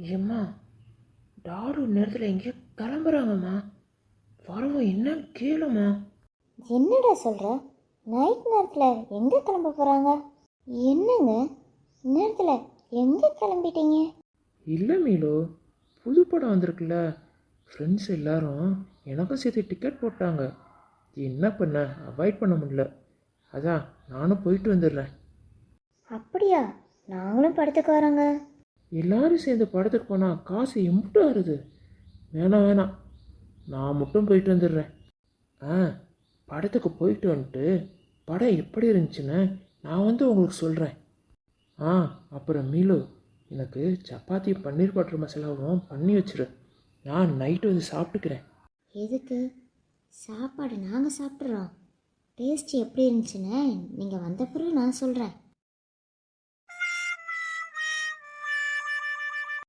ஏம்மா டாடு நேரத்தில் எங்கேயோ கிளம்புறாங்கம்மா. வரவும் என்னன்னு கேளுமா என்னடா சொல்கிற நைட் நேரத்தில் எங்கே கிளம்ப போகிறாங்க என்னங்க? நேரத்தில் எங்கே கிளம்பிட்டீங்க? இல்லை மீலு புது படம் வந்திருக்குல்ல. ஃப்ரெண்ட்ஸ் எல்லாரும் எனக்கும் சேர்த்து டிக்கெட் போட்டாங்க. என்ன பண்ண? அவாய்ட் பண்ண முடியல. அதான் நானும் போயிட்டு வந்துடுறேன். அப்படியா? நாங்களும் படத்துக்கு வரோங்க. எல்லாரும் சேர்ந்து படத்துக்கு போனால் காசு எம்பிட்டு வருது வேணாம் வேணாம். நான் மட்டும் போயிட்டு வந்துடுறேன். ஆ படத்துக்கு போயிட்டு வந்துட்டு படம் எப்படி இருந்துச்சுன்னு நான் வந்து உங்களுக்கு சொல்கிறேன் ஆ அப்புறம் மீலு எனக்கு சப்பாத்தி பன்னீர் பட்டர் மசாலாவும் பண்ணி வச்சிரு. நான் நைட்டு வந்து சாப்பிட்டுக்கிறேன். எதுக்கு? சாப்பாடு நாங்கள் சாப்பிட்றோம். டேஸ்ட் எப்படி இருந்துச்சுன்னு நீங்கள் வந்த பிறகு நான் சொல்கிறேன்